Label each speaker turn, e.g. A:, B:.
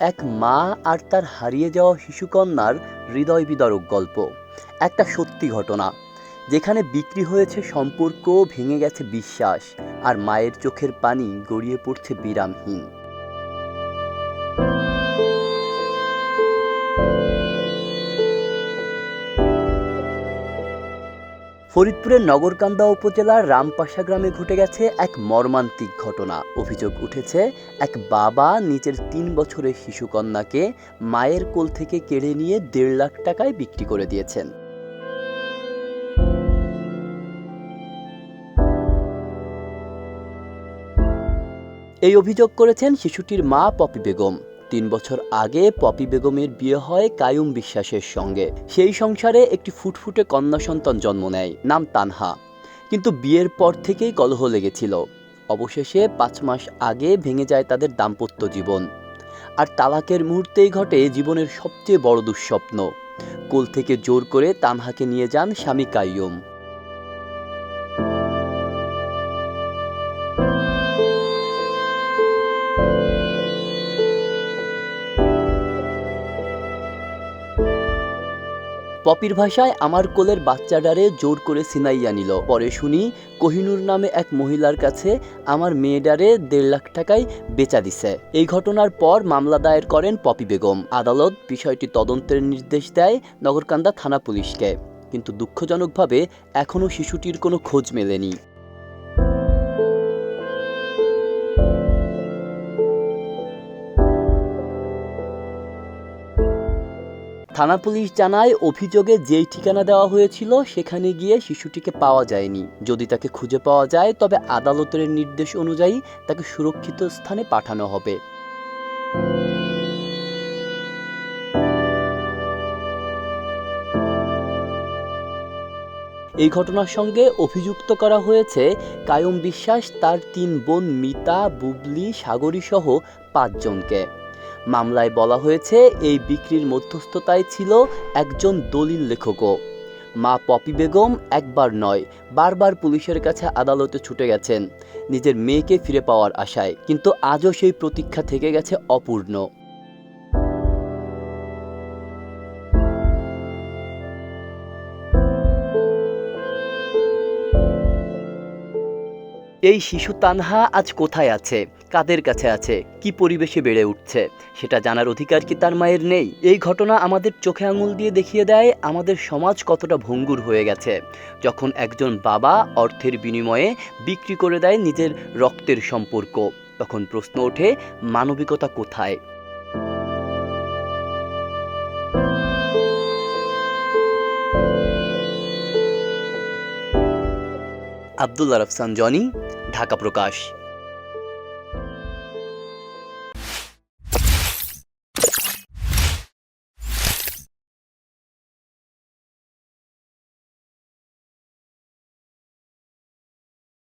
A: এক মা আর তার হারিয়ে যাওয়া শিশুকন্যার হৃদয় বিদারক গল্প। একটা সত্যি ঘটনা, যেখানে বিক্রি হয়েছে সম্পর্ক, ভেঙে গেছে বিশ্বাস, আর মায়ের চোখের পানি গড়িয়ে পড়ছে বিরামহীন। ফরিদপুরের নগরকান্দা উপজেলার রামপাশা গ্রামে ঘটে গেছে এক মর্মান্তিক ঘটনা। অভিযোগ উঠেছে, এক বাবা নিজের তিন বছরের শিশুকন্যাকে মায়ের কোল থেকে কেড়ে নিয়ে দেড় লাখ টাকায় বিক্রি করে দিয়েছেন। এই অভিযোগ করেছেন শিশুটির মা পপি বেগম। তিন বছর আগে পপি বেগমের বিয়ে হয় কায়ুম বিশ্বাসের সঙ্গে। সেই সংসারে একটি ফুটফুটে কন্যা সন্তান জন্ম নেয়, নাম তানহা। কিন্তু বিয়ের পর থেকেই কলহ লেগেছিল। অবশেষে পাঁচ মাস আগে ভেঙে যায় তাদের দাম্পত্য জীবন। আর তালাকের মুহূর্তেই ঘটে জীবনের সবচেয়ে বড় দুঃস্বপ্ন। কোল থেকে জোর করে তানহাকে নিয়ে যান স্বামী কাইয়ুম পপির ভাষায় আমার কোলের বাচ্চাটারে জোর করে সিনাইয়া নিল। পরে শুনি, কোহিনুর নামে এক মহিলার কাছে আমার মেয়েডারে দেড় লাখ টাকায় বেচা দিছে। এই ঘটনার পর মামলা দায়ের করেন পপি বেগম। আদালত বিষয়টি তদন্তের নির্দেশ দেয় নগরকান্দা থানা পুলিশকে। কিন্তু দুঃখজনকভাবে এখনও শিশুটির কোনো খোঁজ মেলেনি। থানা পুলিশ জানায় অভিযোগে যেই ঠিকানা দেওয়া হয়েছিল, সেখানে গিয়ে শিশুটিকে পাওয়া যায়নি। যদি তাকে খুঁজে পাওয়া যায়, তবে আদালতের নির্দেশ অনুযায়ী তাকে সুরক্ষিত স্থানে পাঠানো হবে। এই ঘটনার সঙ্গে অভিযুক্ত করা হয়েছে কায়ম বিশ্বাস, তার তিন বোন মিতা, বুবলি, সাগরী সহ পাঁচজনকে। মামলায় বলা হয়েছে এই বিক্রির মধ্যস্থতায় ছিল একজন দলিল লেখকও। মা পপি বেগম একবার নয়, বারবার পুলিশের কাছে আদালতে ছুটে গেছেন। নিজের মেয়েকে ফিরে পাওয়ার আশায়, কিন্তু আজও সেই প্রতীক্ষা থেকে গেছে অপূর্ণ। এই শিশু তানহা আজ কোথায় আছে? কাদের কাছে আছে? কি পরিবেশে বেড়ে উঠছে? সেটা জানার অধিকার কি তার মায়ের নেই? এই ঘটনা আমাদের চোখে আঙুল দিয়ে দেখিয়ে দেয় আমাদের সমাজ কতটা ভঙ্গুর হয়ে গেছে। যখন একজন বাবা অর্থের বিনিময়ে বিক্রি করে দেয় নিজের রক্তের সম্পর্ক, তখন প্রশ্ন ওঠে, মানবিকতা কোথায়? আবদুল্লা রফসান জনি ঢাকা প্রকাশ।